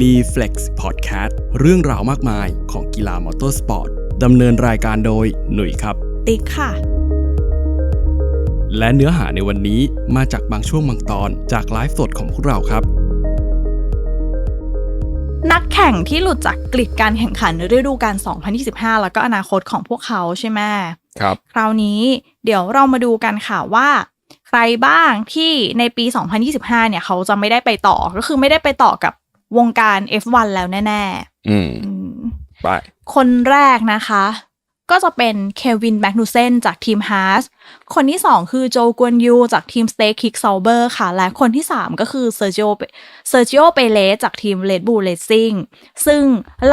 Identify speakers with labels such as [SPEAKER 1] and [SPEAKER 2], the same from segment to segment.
[SPEAKER 1] Reflex Podcast เรื่องราวมากมายของกีฬามอเตอร์สปอร์ตดำเนินรายการโดยหนุ่ยครับ
[SPEAKER 2] ติ๊กค่ะ
[SPEAKER 1] และเนื้อหาในวันนี้มาจากบางช่วงบางตอนจากไลฟ์สดของพวกเราครับ
[SPEAKER 2] นักแข่งที่หลุดจากกลิดการแข่งขันฤดูกาล 2025 แล้วก็อนาคตของพวกเขาใช่ไหม
[SPEAKER 1] ครับ
[SPEAKER 2] คราวนี้เดี๋ยวเรามาดูกันค่ะว่าใครบ้างที่ในปี 2025 เนี่ยเขาจะไม่ได้ไปต่อก็คือไม่ได้ไปต่อกับ วงการ F1 แล้วแน่
[SPEAKER 1] อืม
[SPEAKER 2] ๆอืม
[SPEAKER 1] ไป
[SPEAKER 2] คนแรกนะคะ ก็จะเป็นเควินแมกนูเซนจากทีมฮาร์สคนที่ 2 คือโจกวนยูจากทีมสเต k คิกซ u เบอร์ค่ะ และคนที่ 3 ก็คือเซอร์จิโอเซอร์จิโอเปเลสจากทีมเลดบูลเลสซิ่งซึ่ง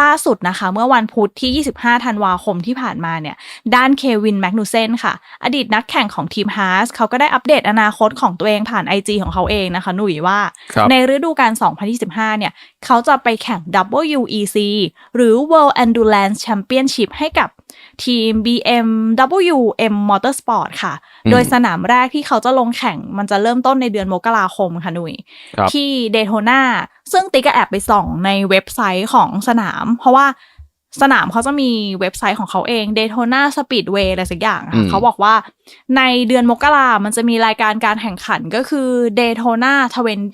[SPEAKER 2] ล่าสุดนะคะ เมื่อวันพุธที่ 25 ธันวาคมที่ผ่านมาเนี่ย ด้านเควินแมกนูเซนค่ะ อดีตนักแข่งของทีมฮาร์สเขาก็ได้อัปเดตอนาคตของตัวเองผ่าน IG ของเขาเองนะคะ หนุ่ยว่า
[SPEAKER 1] ครับ
[SPEAKER 2] ในฤดูกาล 2025 เนี่ย เขาจะไปแข่ง WEC หรือ World Endurance Championship ให้กับ ทีม BMWM Motorsport ค่ะ
[SPEAKER 1] อืม
[SPEAKER 2] โดยสนามแรกที่เขาจะลงแข่งมันจะเริ่มต้นในเดือนมกราคมค่ะหนุ่ย
[SPEAKER 1] ครับ
[SPEAKER 2] ที่เดโ t นาซึ่งติ๊กก็แอบไปส่องในเว็บไซต์ของสนาม เพราะว่าสนามเขาจะมีเว็บไซต์ของเขาเอง Daytona Speedway อะไรสักอย่างอะ
[SPEAKER 1] อื
[SPEAKER 2] ค่ะ
[SPEAKER 1] ม
[SPEAKER 2] เขาบอกว่าในเดือนมกรามันจะมีรายการการแข่งขันก็คือ Daytona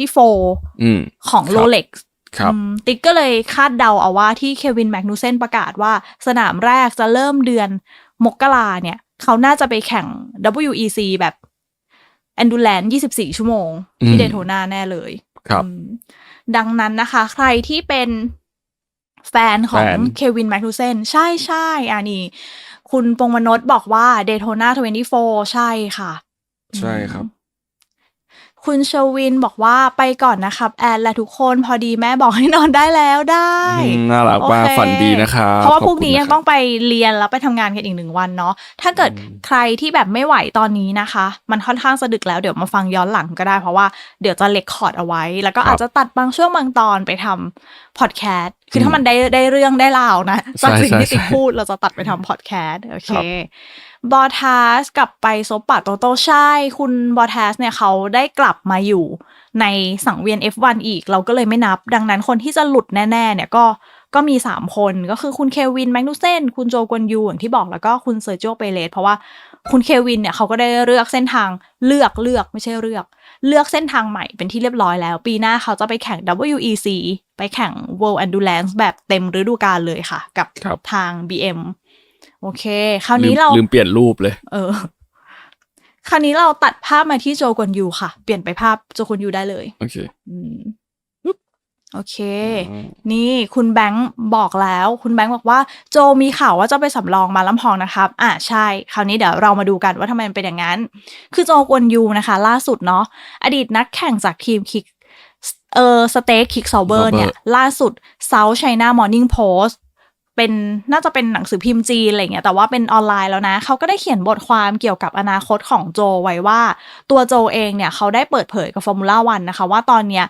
[SPEAKER 2] 24
[SPEAKER 1] อืม
[SPEAKER 2] ของ
[SPEAKER 1] ครับ
[SPEAKER 2] Rolex
[SPEAKER 1] ครับ
[SPEAKER 2] อืม ติ๊กก็เลยคาดเดาเอาว่าที่เควินแมกนูเซนประกาศว่าสนามแรกจะเริ่มเดือนมกราเนี่ย เขาน่าจะไปแข่ง WEC แบบ Endurance 24 ชั่วโมง ที่
[SPEAKER 1] อืม
[SPEAKER 2] เดโ t นาแน่เลย
[SPEAKER 1] ครับ
[SPEAKER 2] อืมดังนั้นนะคะ ใครที่เป็นแฟนของ
[SPEAKER 1] แฟน
[SPEAKER 2] เควินแมกนูเซนใช่ใช่อันนี้คุณปงมนต์บอกว่าเดโ t นา24 ใช่ค่ะ
[SPEAKER 1] ใช่ครับ
[SPEAKER 2] คุณชวินบอกว่าไปก่อนนะครับ แอนและทุกคนพอดีแม่บอกให้นอนได้แล้วได้
[SPEAKER 1] อืมน่ารัก
[SPEAKER 2] โอ
[SPEAKER 1] มาก
[SPEAKER 2] เค
[SPEAKER 1] ฝันดีนะครับ
[SPEAKER 2] เพราะว่า
[SPEAKER 1] ขอบ
[SPEAKER 2] พรุ่งนี้
[SPEAKER 1] คุณ
[SPEAKER 2] ยัง
[SPEAKER 1] นะครับ
[SPEAKER 2] ต้องไปเรียนแล้วไปทำงานกันอีกหนึ่งวันเนาะถ้าเกิด
[SPEAKER 1] อืม
[SPEAKER 2] ใครที่แบบไม่ไหวตอนนี้นะคะ มันค่อนข้างสะดึกแล้วเดี๋ยวมาฟังย้อนหลังก็ได้เพราะว่าเดี๋ยวจะเลคคอร์ดเอาไว้ แล้วก็อาจจะตัดบางช่วงบางตอนไปทำพอดแคสต์คือถ้ามันได้ได้เรื่องได้ราวนะจากสิ่งที่ติ๊กพูดเราจะตัดไปทำพอดแคสต์โอเคบอทัสกลับไปซบปะโตโตใช่ คุณบอทัสเนี่ยเขาได้กลับมาอยู่ในสังเวียน F1 อีก เราก็เลยไม่นับ ดังนั้นคนที่จะหลุดแน่ๆเนี่ยก็ก็มี 3 คนก็คือคุณเควินแมกนูเซนคุณโจกวนยูอย่างที่บอกแล้วก็คุณเซอร์โจเปเลสเพราะว่าคุณเควินเนี่ยเขาก็ได้เลือกเส้นทางเลือกเลือกไม่ใช่เลือก เลือกเส้นทางใหม่เป็นที่เรียบร้อยแล้ว ปีหน้าเขาจะไปแข่ง WEC ไปแข่ง World Endurance แบบเต็มฤดูกาลเลยค่ะกับ
[SPEAKER 1] ครับ
[SPEAKER 2] ทาง BM โอเค คราวนี้เรา
[SPEAKER 1] ลืมเปลี่ยนรูปเลย
[SPEAKER 2] เออ คราวนี้เราตัดภาพมาที่โจกวนยูค่ะ เปลี่ยนไปภาพโจกวนยูได้เลย
[SPEAKER 1] โอเค
[SPEAKER 2] อืมปึ๊บ โอเค
[SPEAKER 1] อืม
[SPEAKER 2] นี่คุณแบงค์บอกแล้ว คุณแบงค์บอกว่า โจมีข่าวว่าจะไปสำรองมาลำพองนะครับอะใช่ คราวนี้เดี๋ยวเรามาดูกันว่าทำไมมันเป็นอย่างนั้น คือโจกวนยูนะคะ ล่าสุดเนาะ อดีตนักแข่งจากทีมคิกเออสเต็กคิกซ u เบอร์เนี่ยล่าสุด South China Morning Post เป็นน่าจะเป็นหนังสือพิมพ์จีนอะไรเงี้ยแต่ว่าเป็นออนไลน์แล้วนะ เขาก็ได้เขียนบทความเกี่ยวกับอนาคตของโจไว้ว่า ตัวโจเองเนี่ยเขาได้เปิดเผยกับฟอร์มูล่าวันนะคะว่าตอนเนี้ย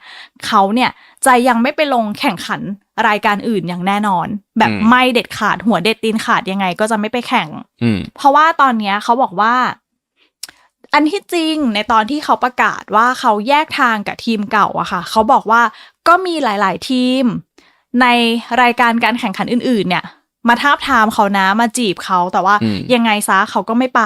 [SPEAKER 2] เขาเนี่ยจะยังไม่ไปลงแข่งขันรายการอื่นอย่างแน่นอน แบบ
[SPEAKER 1] อืม
[SPEAKER 2] ไม่เด็ดขาดหัวเด็ดตีนขาดยังไงก็จะไม่ไปแข่ง
[SPEAKER 1] อืม
[SPEAKER 2] เพราะว่าตอนเนี้ยเขาบอกว่า อันที่จริงในตอนที่เขาประกาศว่าเขาแยกทางกับทีมเก่าอะค่ะ เขาบอกว่าก็มีหลาย ๆ ทีม ในรายการการแข่งขันอื่น ๆ เนี่ย มาทาบทามเขานะมาจีบเขาแต่ว่า
[SPEAKER 1] อืม
[SPEAKER 2] ยังไงซะเขาก็ไม่ไป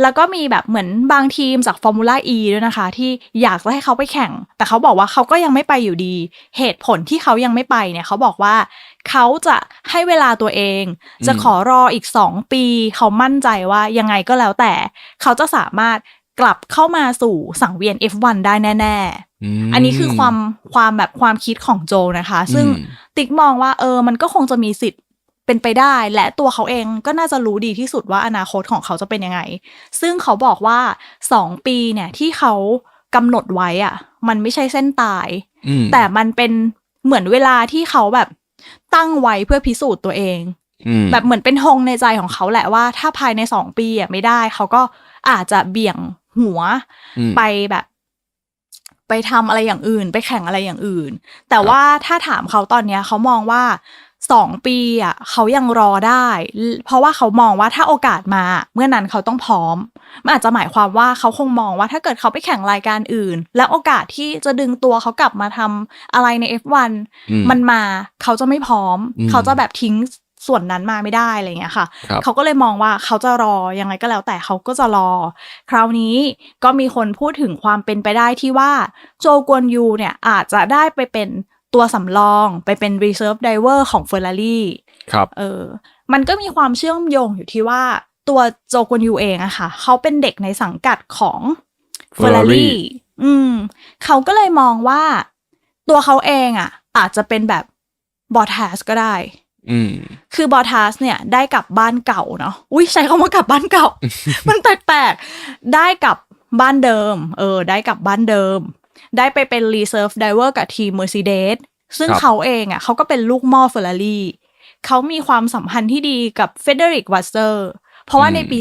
[SPEAKER 2] แล้วก็มีแบบเหมือนบางทีมจากฟอร์มูล่าอีด้วยนะคะ ที่อยากจะให้เขาไปแข่ง แต่เขาบอกว่าเขาก็ยังไม่ไปอยู่ดี เหตุผลที่เขายังไม่ไปเนี่ยเขาบอกว่าเขาจะให้เวลาตัวเองจะขอรออีกสองปี เขามั่นใจว่ายังไงก็แล้วแต่ เขาจะสามารถกลับเข้ามาสู่สังเวียน F1 ได้แน่
[SPEAKER 1] ม
[SPEAKER 2] ๆอันนี้คือความความแบบความคิดของโจนะคะ ซึ่ง
[SPEAKER 1] อืม
[SPEAKER 2] ติ๊กมองว่าเออ มันก็คงจะมีสิทธิ์เป็นไปได้ และตัวเขาเองก็น่าจะรู้ดีที่สุดว่าอนาคตของเขาจะเป็นยังไง ซึ่งเขาบอกว่าสองปีเนี่ยที่เขากำหนดไว้อะมันไม่ใช่เส้นตาย
[SPEAKER 1] อืม
[SPEAKER 2] แต่มันเป็นเหมือนเวลาที่เขาแบบตั้งไว้เพื่อพิสูจน์ตัวเอง
[SPEAKER 1] อืม
[SPEAKER 2] แบบเหมือนเป็นธงในใจของเขาแหละว่า ถ้าภายในสองปีอะไม่ได้ เขาก็อาจจะเบี่ยงหัว
[SPEAKER 1] อืม
[SPEAKER 2] ไปแบบ ไปทำอะไรอย่างอื่น ไปแข่งอะไรอย่างอื่น แต่ว่าถ้าถามเขาตอนเนี้ยเขามองว่าสองปีอะเขายังรอได้ เพราะว่าเขามองว่าถ้าโอกาสมาเมื่อนั้นเขาต้องพร้อมมันอาจจะหมายความว่าเขาคงมองว่าถ้าเกิดเขาไปแข่งรายการอื่น แล้วโอกาสที่จะดึงตัวเขากลับมาทำอะไรใน F1
[SPEAKER 1] อืม
[SPEAKER 2] มันมาเขาจะไม่พร้อม
[SPEAKER 1] อืม
[SPEAKER 2] เขาจะแบบทิ้ง ส่วนนั้นมาไม่ได้อะไรอย่างเงี้ยค่ะ
[SPEAKER 1] ครับ
[SPEAKER 2] เขาก็เลยมองว่าเขาจะรอยังไงก็แล้วแต่เขาก็จะรอ คราวนี้ก็มีคนพูดถึงความเป็นไปได้ที่ว่าโจกวนยูเนี่ยอาจจะได้ไปเป็นตัวสำรองไปเป็น reserve driver ของ Ferrari
[SPEAKER 1] ครับ
[SPEAKER 2] เออ มันก็มีความเชื่อมโยงอยู่ที่ว่าตัวโจกวนยูเองอะค่ะ เขาเป็นเด็กในสังกัดของ
[SPEAKER 1] Ferrari
[SPEAKER 2] Ferrari อืม เขาก็เลยมองว่าตัวเขาเองอะอาจจะเป็นแบบบอทัสก็ได้
[SPEAKER 1] อืม
[SPEAKER 2] คือบอทัสเนี่ยได้กลับบ้านเก่าเนาะอุ้ยใช้คำว่ากลับบ้านเก่า มันแปลกๆ ได้กลับบ้านเดิม เออ ได้กลับบ้านเดิม ได้ไปเป็น reserve driver กับทีม Mercedes ซึ่ง
[SPEAKER 1] ครับ
[SPEAKER 2] เขาเองอะเขาก็เป็นลูกหม่อเฟอร์รารี่เขามีความสัมพันธ์ที่ดีกับเฟเดริกวัสเตอร์เพราะว่าในปี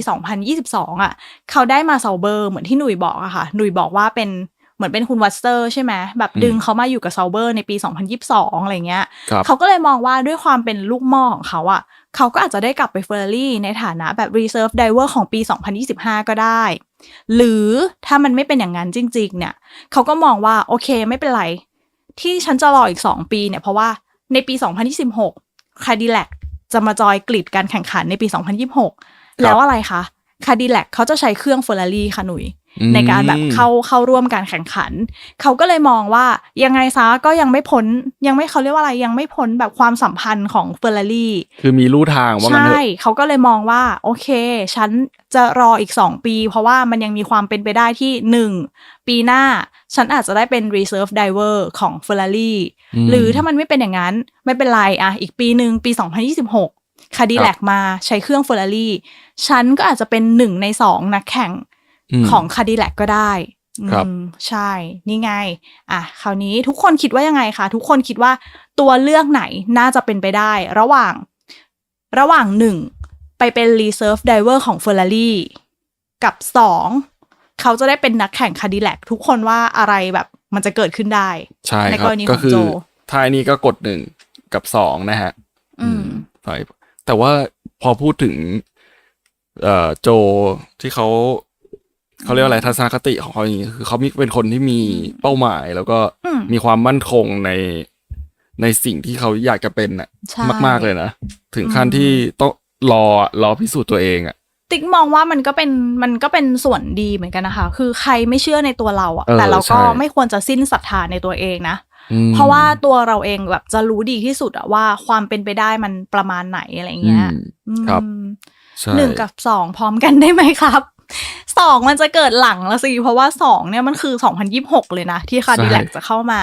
[SPEAKER 2] 2022 อะ เขาได้มาเซาเบอร์เหมือนที่หนุ่ยบอกอะค่ะ หนุ่ยบอกว่าเป็น เหมือนเป็นคุณวัสเตอร์ใช่ไหมแบบ
[SPEAKER 1] อืม
[SPEAKER 2] ดึงเขามาอยู่กับเซาเบอร์ในปี 2022 อะไรเงี้ย
[SPEAKER 1] ครับ
[SPEAKER 2] เขาก็เลยมองว่าด้วยความเป็นลูกหม่อของเขาอะเขาก็อาจจะได้กลับไปเฟอร์รารี่ในฐานะแบบ reserve driver ของปี 2025 ก็ได้ หรือถ้ามันไม่เป็นอย่างนั้นจริง ๆ เนี่ยเขาก็มองว่าโอเคไม่เป็นไร ที่ฉันจะรออีก 2 ปีเนี่ยเพราะว่าในปี 2026 Cadillac จะมาจอยกริดการแข่งขันในปี 2026 แล้วอะไรคะ Cadillac เขาจะใช้เครื่อง Ferrari ค่ะหนุ่ย
[SPEAKER 1] อืม
[SPEAKER 2] ในการแบบเข้าเข้าร่วมการแข่งขัน เขาก็เลยมองว่ายังไงซะก็ยังไม่พ้นยังไม่เขาเรียกว่าอะไรยังไม่พ้นแบบความสัมพันธ์ของเฟอร์รารี่
[SPEAKER 1] คือมีลู่ทางว่างั้นเถ
[SPEAKER 2] ใช่
[SPEAKER 1] อะ
[SPEAKER 2] เขาก็เลยมองว่า โอเค ฉันจะรออีก 2 ปี เพราะว่ามันยังมีความเป็นไปได้ที่ 1 ปีหน้า ฉันอาจจะได้เป็น reserve driver ของ Ferrari
[SPEAKER 1] อืม
[SPEAKER 2] หรือถ้ามันไม่เป็นอย่างนั้น ไม่เป็นไรอะอีกปีหนึ่งปี 2026คาดิแลกมาใช้เครื่อง Ferrari ฉันก็อาจจะเป็นหนึ่งในสองนักแข่ง
[SPEAKER 1] ม
[SPEAKER 2] ของคาดิแลกก็ได้
[SPEAKER 1] ครับ
[SPEAKER 2] อืมใช่ นี่ไง อะ คราวนี้ทุกคนคิดว่ายังไงคะ ทุกคนคิดว่าตัวเลือกไหนน่าจะเป็นไปได้ ระหว่าง ระหว่างหนึ่งไปเป็น reserve driver ของ Ferrari กับสองเขาจะได้เป็นนักแข่งคาดิแลกทุกคนว่าอะไรแบบมันจะเกิดขึ้นได้
[SPEAKER 1] ใช่
[SPEAKER 2] ใน
[SPEAKER 1] ครั
[SPEAKER 2] ก
[SPEAKER 1] บ
[SPEAKER 2] รณี
[SPEAKER 1] ก็
[SPEAKER 2] ของ
[SPEAKER 1] คือ
[SPEAKER 2] โจ
[SPEAKER 1] ท้ายนี้ก็กดหนึ่งกับสองนะฮะ
[SPEAKER 2] อืม
[SPEAKER 1] ใช่แต่ว่าพอพูดถึง เอ่อโจที่เขา เขาเรียกว่าอะไรทัศนคติของเขาอย่างนี้คือเขามีเป็นคนที่มีเป้าหมาย แล้วก็
[SPEAKER 2] อืม
[SPEAKER 1] มีความมั่นคงในในสิ่งที่เขาอยากจะเป็นน่ะ
[SPEAKER 2] ใช่
[SPEAKER 1] มาก ๆ เลยนะ ถึงขั้นที่ต้องรอรอพิสูจน์ตัวเองอะ
[SPEAKER 2] ติ๊กมองว่ามันก็เป็นมันก็เป็นส่วนดีเหมือนกันนะคะ คือใครไม่เชื่อในตัวเราอะ
[SPEAKER 1] เออ
[SPEAKER 2] แต่เราก็
[SPEAKER 1] ใช่
[SPEAKER 2] ไม่ควรจะสิ้นศรัทธาในตัวเองนะ
[SPEAKER 1] อืม
[SPEAKER 2] เพราะว่าตัวเราเองแบบจะรู้ดีที่สุดอะว่าความเป็นไปได้มันประมาณไหนอะไรเงี้ย
[SPEAKER 1] อืม ครับ
[SPEAKER 2] อืม
[SPEAKER 1] ใช่
[SPEAKER 2] หนึ่งกับสองพร้อมกันได้ไหมครับ สองมันจะเกิดหลังละสิเพราะว่าสองเนี่ยมันคือสองพันยิบหกเลยนะ ที่คาดิแลกจะเข้ามา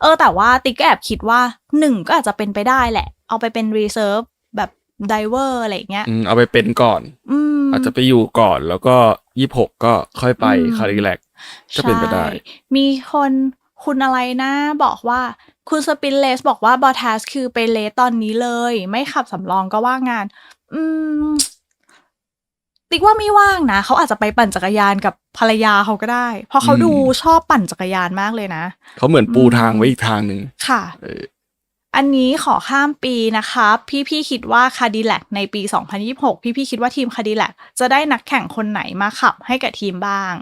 [SPEAKER 2] เออ แต่ว่าติ๊กก็แอบคิดว่าหนึ่งก็อาจจะเป็นไปได้แหละ เอาไปเป็นรีเซิร์ฟแบบไดเวอร์อะไรเงี้ย
[SPEAKER 1] อืมเอาไปเป็นก่อน
[SPEAKER 2] อืม
[SPEAKER 1] อาจจะไปอยู่ก่อนแล้วก็ยี่หกก็ค่อยไป
[SPEAKER 2] อืม
[SPEAKER 1] คาริแลกก็เป็นไปได้
[SPEAKER 2] ใช่มีคนคุณอะไรนะบอกว่าคุณสปินเลสบอกว่าบอทัสคือไปเลสตอนนี้เลย ไม่ขับสำรองก็ว่างงาน อืม ติ๊กว่าไม่ว่างนะเขาอาจจะไปปั่นจักรยานกับภรรยาเขาก็ได้ เพราะเขา
[SPEAKER 1] อืม
[SPEAKER 2] ดูชอบปั่นจักรยานมากเลยนะ
[SPEAKER 1] เขาเหมือนปู
[SPEAKER 2] อืม
[SPEAKER 1] ทางไว้อีกทางหนึ่ง
[SPEAKER 2] ค่ะ
[SPEAKER 1] เออ
[SPEAKER 2] อันนี้ขอข้ามปีนะครับพี่พี่ๆคิดว่าคาดิแลกในปี 2026 พี่พี่ๆคิดว่าทีมคาดิแลกจะได้นักแข่งคนไหนมาขับให้กับทีมบ้าง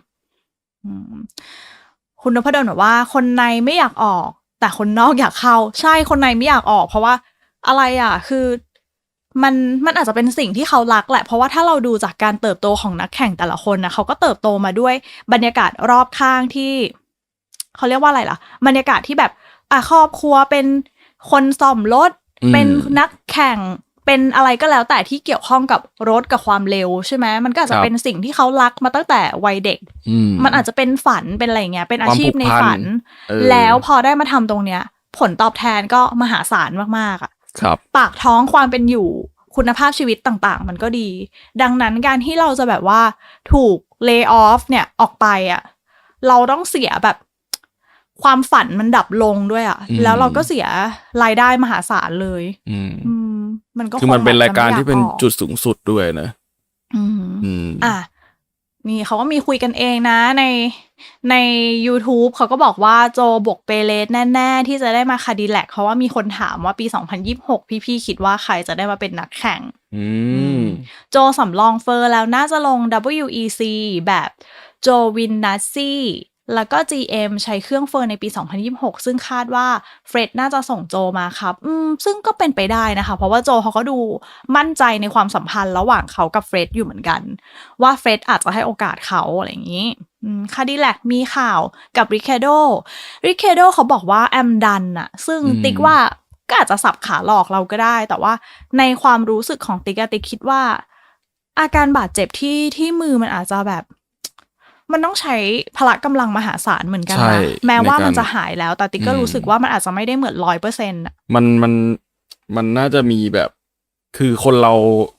[SPEAKER 2] อืมคุณนพดลบอกว่าคนในไม่อยากออก แต่คนนอกอยากเข้า ใช่คนในไม่อยากออก เพราะว่าอะไรอะ คือ มันมันอาจจะเป็นสิ่งที่เขารักแหละ เพราะว่าถ้าเราดูจากการเติบโตของนักแข่งแต่ละคนนะเขาก็เติบโตมาด้วยบรรยากาศรอบข้างที่ เขาเรียกว่าอะไรล่ะ บรรยากาศที่แบบอะครอบครัวเป็นคนซ่อมรถ
[SPEAKER 1] อืม
[SPEAKER 2] เป็นนักแข่งเป็นอะไรก็แล้วแต่ที่เกี่ยวข้องกับรถกับความเร็วใช่ไหมมันก็อาจจะเป็นสิ่งที่เขารักมาตั้งแต่วัยเด็ก
[SPEAKER 1] อืม
[SPEAKER 2] มันอาจจะเป็นฝันเป็นอะไรอย่างเงี้ยเป็นอาชีพใน
[SPEAKER 1] ความผูกพั
[SPEAKER 2] ฝั
[SPEAKER 1] น
[SPEAKER 2] น
[SPEAKER 1] เออ
[SPEAKER 2] แล้วพอได้มาทำตรงเนี้ย ผลตอบแทนก็มหาศาลมากๆอะ
[SPEAKER 1] ครับ
[SPEAKER 2] ปากท้องความเป็นอยู่คุณภาพชีวิตต่างๆ มันก็ดี ดังนั้นการที่เราจะแบบว่าถูกเลิกออฟเนี่ยออกไปอะ เราต้องเสียแบบความฝันมันดับลงด้วยอะ
[SPEAKER 1] อืม
[SPEAKER 2] แล้วเราก็เสียรายได้มหาศาลเลย
[SPEAKER 1] อืม
[SPEAKER 2] อืมมันก็
[SPEAKER 1] คือมันเป็น
[SPEAKER 2] งแบบ
[SPEAKER 1] รายการ
[SPEAKER 2] จะไม่
[SPEAKER 1] ที่เป็น
[SPEAKER 2] อยออ
[SPEAKER 1] จุดสูงสุดด้วยนะ
[SPEAKER 2] อืม
[SPEAKER 1] อืม
[SPEAKER 2] อะ นี่เขาก็มีคุยกันเองนะในใน YouTube เขาก็บอกว่าโจบวกเปเลสแน่ ๆ ที่จะได้มาคาดิแลกเพราะว่ามีคนถามว่าปี 2026 พี่ ๆ คิดว่าใครจะได้มาเป็นนักแข่ง
[SPEAKER 1] อืม
[SPEAKER 2] โจสำรองเฟอร์แล้วน่าจะลง WEC แบบโจวินนัสซี่ แล้วก็ GM ใช้เครื่องเฟอร์ในปี 2026 ซึ่งคาดว่าเฟร็ดน่าจะส่งโจมาครับอืมซึ่งก็เป็นไปได้นะคะ เพราะว่าโจเขาก็ดูมั่นใจในความสัมพันธ์ระหว่างเขากับเฟร็ดอยู่เหมือนกัน ว่าเฟร็ดอาจจะให้โอกาสเขาอะไรอย่างนี้คาดิแลกมีข่าวกับริค a โดริค a โดเขาบอกว่าแอมดันอะซึ่งติ๊กว่าก็อาจจะสับขาหลอกเราก็ได้ แต่ว่าในความรู้สึกของติ๊กติ๊กคิดว่า อาการบาดเจ็บที่ที่มือมันอาจจะแบบ มันต้องใช้พละกำลังมหาศาลเหมือนกัน
[SPEAKER 1] ใช่
[SPEAKER 2] นะแม้ว่า
[SPEAKER 1] ในการ
[SPEAKER 2] มันจะหายแล้วแต่ติ๊กก็
[SPEAKER 1] อืม
[SPEAKER 2] รู้สึกว่ามันอาจจะไม่ได้เหมือนร้อยเปอร์เซ็นต์
[SPEAKER 1] มันมันมันน่าจะมีแบบคือคนเรา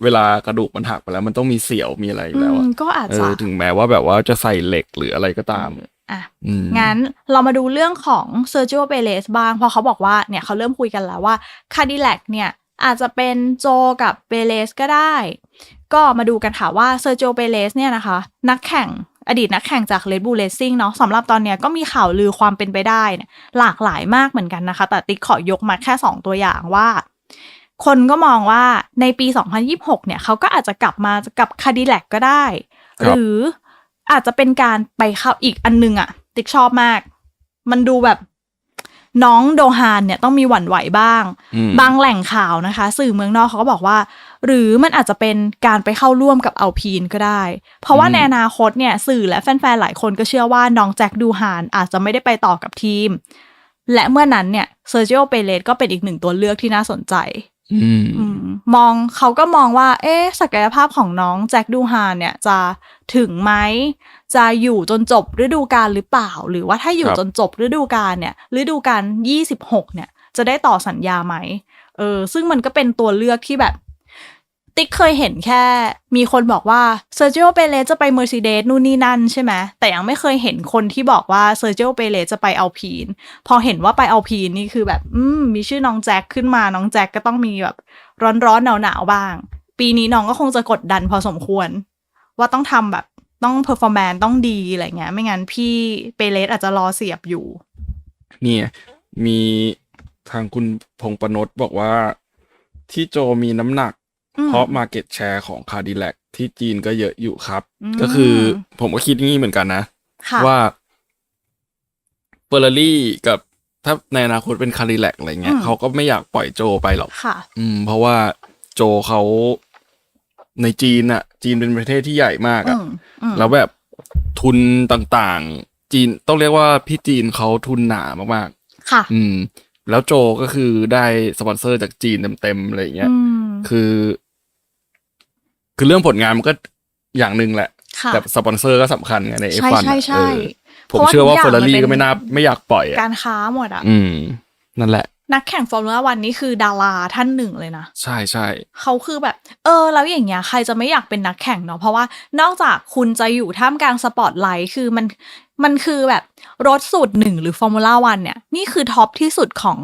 [SPEAKER 1] เวลากระดูกมันหักไปแล้ว มันต้องมีเสียวมีอะไรอยู่แล้วอะ
[SPEAKER 2] ก็อาจ
[SPEAKER 1] เอ
[SPEAKER 2] จะ
[SPEAKER 1] อถึงแม้ว่าแบบว่าจะใส่เหล็กหรืออะไรก็ตาม
[SPEAKER 2] อะ
[SPEAKER 1] อืม
[SPEAKER 2] งั้นเรามาดูเรื่องของเซอร์จิโอเปเ z บ้าง เพราะเขาบอกว่าเนี่ยเขาเริ่มคุยกันแล้วว่าคาดิแลกเนี่ยอาจจะเป็นโจกับเปเลสก็ได้ ก็มาดูกันค่ะว่าเซอร์จิโอเปเลสเนี่ยนะคะ นักแข่ง อดีตนักแข่งจาก Red Bull Racing เนาะสำหรับตอนเนี้ยก็มีข่าวลือความเป็นไปได้เนี่ยหลากหลายมากเหมือนกันนะคะ แต่ติ๊กขอยกมาแค่ 2 ตัวอย่างว่า คนก็มองว่าในปี 2026 เนี่ยเขาก็อาจจะกลับมากับคาดิแลกก็ได้
[SPEAKER 1] ครับ
[SPEAKER 2] หรืออาจจะเป็นการไปเข้าอีกอันนึงอะติ๊กชอบมาก มันดูแบบน้องโดฮานเนี่ยต้องมีหวั่นไหวบ้าง
[SPEAKER 1] อืม
[SPEAKER 2] บางแหล่งข่าวนะคะ สื่อเมืองนอกเขาก็บอกว่า หรือมันอาจจะเป็นการไปเข้าร่วมกับอัลพีนก็ได้ เพราะว่า
[SPEAKER 1] อืม
[SPEAKER 2] ในอนาคตเนี่ยสื่อและแฟนๆ หลายคนก็เชื่อว่าน้องแจ็คดูฮานอาจจะไม่ได้ไปต่อกับทีม และเมื่อนั้นเนี่ยเซอร์จิโอเปเรสก็เป็นอีกหนึ่งตัวเลือกที่น่าสนใจ
[SPEAKER 1] อืม
[SPEAKER 2] อืมมองเขาก็มองว่า เอ๊ะศักยภาพของน้องแจ็คดูฮานเนี่ยจะถึงไหมจะอยู่จนจบฤดูกาลหรือเปล่า หรือว่าถ้าอยู่
[SPEAKER 1] ครับ
[SPEAKER 2] จนจบฤดูกาลเนี่ยฤดูกาลยี่สิบหกเนี่ย จะได้ต่อสัญญาไหมเออซึ่งมันก็เป็นตัวเลือกที่แบบ ติ๊กเคยเห็นแค่ มีคนบอกว่าเซอร์จิโอเปเรสจะไปเมอร์ d เดสนู่นนี่นั่นใช่ไหมแต่ยังไม่เคยเห็นคนที่บอกว่าเซอร์จิโอเปเรสจะไปเอาพีน พอเห็นว่าไปเอาพีนนี่คือแบบ อืม มีชื่อน้องแจ็คขึ้นมาน้องแจ็คก็ต้องมีแบบร้อนๆหนาวๆบ้าง ปีนี้น้องก็คงจะกดดันพอสมควร ว่าต้องทำแบบต้องเพอร์ฟอร์แมนต้องดีอะไรเงี้ย ไม่งั้นพี่เปเรสอาจจะรอเสียบอยู่
[SPEAKER 1] นี่มีทางคุณพงประนตบอกว่าที่โจมีน้ำหนัก เพราะ Market Share ของ c a d i l a c ที่จีนก็เยอะอยู่ครับ
[SPEAKER 2] อืม
[SPEAKER 1] ก็คือผมก็คิดงี้เหมือนกันนะ
[SPEAKER 2] ค่ะ
[SPEAKER 1] ว่าเฟอร์รารี่กับถ้าในอนาคตเป็นคาริแลกอะไรเงี้ย
[SPEAKER 2] อืม
[SPEAKER 1] เขาก็ไม่อยากปล่อยโจไปหรอก
[SPEAKER 2] ค่ะ
[SPEAKER 1] อืม เพราะว่าโจเขาในจีนอะจีนเป็นประเทศที่ใหญ่มาก
[SPEAKER 2] อื
[SPEAKER 1] อะ
[SPEAKER 2] มอืม
[SPEAKER 1] แล้วแบบทุนต่างๆ จีนต้องเรียกว่าพี่จีนเขาทุนหนามาก
[SPEAKER 2] ค่ะ
[SPEAKER 1] ๆอืม แล้วโจก็คือได้สปอนเซอร์จากจีนเต็มๆอะไรเงี้ย
[SPEAKER 2] อืม
[SPEAKER 1] คือ คือเรื่องผลงานมันก็อย่างหนึ่งแหละ
[SPEAKER 2] ค่ะ
[SPEAKER 1] แต่สปอนเซอร์ก็สำคัญไงใน
[SPEAKER 2] ใช่
[SPEAKER 1] F1
[SPEAKER 2] ใช่ใช่
[SPEAKER 1] เออผม
[SPEAKER 2] เพราะว่า
[SPEAKER 1] เชื่อว่า
[SPEAKER 2] ทุก
[SPEAKER 1] เฟ
[SPEAKER 2] อ
[SPEAKER 1] อย่างร์รารี่
[SPEAKER 2] มันเป็น
[SPEAKER 1] ก็ไม่น่าไม่อยากปล่อยอะ
[SPEAKER 2] การค้าหมดอะ
[SPEAKER 1] อืม นั่นแหละ
[SPEAKER 2] นักแข่งฟอร์มูล่าวันนี่คือดาราท่านหนึ่งเลยนะ
[SPEAKER 1] ใช่ใช่
[SPEAKER 2] เขาคือแบบ เออ แล้วอย่างเงี้ย ใครจะไม่อยากเป็นนักแข่งเนาะ เพราะว่านอกจากคุณจะอยู่ท่ามกลางสปอตไลท์ คือมัน มันคือแบบรถสูตรหนึ่งหรือฟอร์มูล่าวันเนี่ย นี่คือท็อปที่สุดของ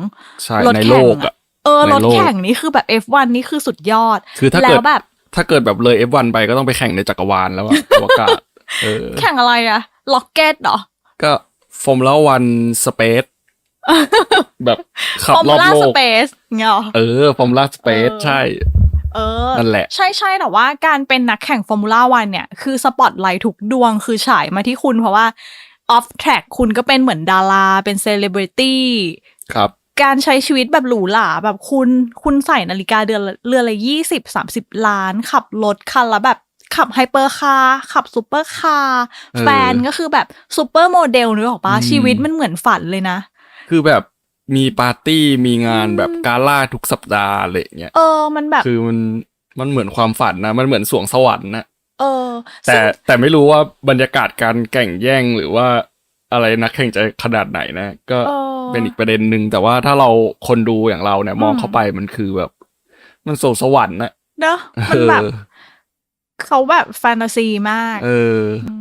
[SPEAKER 1] ใช่
[SPEAKER 2] รถ
[SPEAKER 1] ใน
[SPEAKER 2] แข่
[SPEAKER 1] โล
[SPEAKER 2] ง
[SPEAKER 1] ก
[SPEAKER 2] อะ
[SPEAKER 1] อะ
[SPEAKER 2] เออ
[SPEAKER 1] ใน
[SPEAKER 2] รถ
[SPEAKER 1] โลก
[SPEAKER 2] แข่งนี่คือแบบ F1 นี่คือสุดยอด
[SPEAKER 1] คือถ้า
[SPEAKER 2] แล้
[SPEAKER 1] เกิด
[SPEAKER 2] วแบบ
[SPEAKER 1] ถ้าเกิดแบบเลย F1 ไปก็ต้องไปแข่งในจักรวาลแล้วอะอวกาศเออ
[SPEAKER 2] แข่งอะไรอะล็อกเก็ตเหรอ
[SPEAKER 1] ก็ฟอร์มูล่าวันสเปซแบบขับ
[SPEAKER 2] ฟอร์
[SPEAKER 1] ร
[SPEAKER 2] มู
[SPEAKER 1] อบ
[SPEAKER 2] ล่า
[SPEAKER 1] โล
[SPEAKER 2] ส
[SPEAKER 1] ก
[SPEAKER 2] เปซเงี้ยเหรอ
[SPEAKER 1] เออฟอร์มูล่าสเปซ
[SPEAKER 2] เออ
[SPEAKER 1] ใช่
[SPEAKER 2] เออ
[SPEAKER 1] นั่นแหละ
[SPEAKER 2] ใช่ใช่แต่ว่าการเป็นนักแข่งฟอร์มูล่าวันเนี่ย คือสปอตไลท์ทุกดวงคือฉายมาที่คุณเพราะว่าออฟแทร็กคุณก็เป็นเหมือนดารา เป็นเซเลบริตี้
[SPEAKER 1] ครับ
[SPEAKER 2] การใช้ชีวิตแบบหรูหราแบบคุณคุณใส่นาฬิกาเดือนละเรือนละยี่สิบสามสิบล้าน ขับรถคันละแบบขับไฮเปอร์คาร์ขับซูเปอร์คาร์
[SPEAKER 1] เออ
[SPEAKER 2] แฟนก็คือแบบซูเปอร์โมเดลนึกออกปะ
[SPEAKER 1] อืม
[SPEAKER 2] ชีวิตมันเหมือนฝันเลยนะ
[SPEAKER 1] คือแบบมีปาร์ตี้มีงาน
[SPEAKER 2] อืม
[SPEAKER 1] แบบกาล่าทุกสัปดาห์อะไรอย่างเงี้ย
[SPEAKER 2] เออมันแบบ
[SPEAKER 1] คือมันมันเหมือนความฝันนะ มันเหมือนสวงสวรรค์นะ
[SPEAKER 2] เออ
[SPEAKER 1] แต่
[SPEAKER 2] ซึ่ง
[SPEAKER 1] แต่ไม่รู้ว่าบรรยากาศการแข่งแย่งหรือว่า อะไรนักแข่งจะขนาดไหนนะ ก็
[SPEAKER 2] เออ
[SPEAKER 1] เป็นอีกประเด็นหนึ่งแต่ว่าถ้าเราคนดูอย่างเราเนี่ย มอง
[SPEAKER 2] อืม
[SPEAKER 1] เข้าไปมันคือแบบ มันสวงสวรรค์นะ
[SPEAKER 2] เนอะมันแบบ
[SPEAKER 1] เออ
[SPEAKER 2] เขาแบบแฟนตาซีมาก
[SPEAKER 1] เออ
[SPEAKER 2] อืม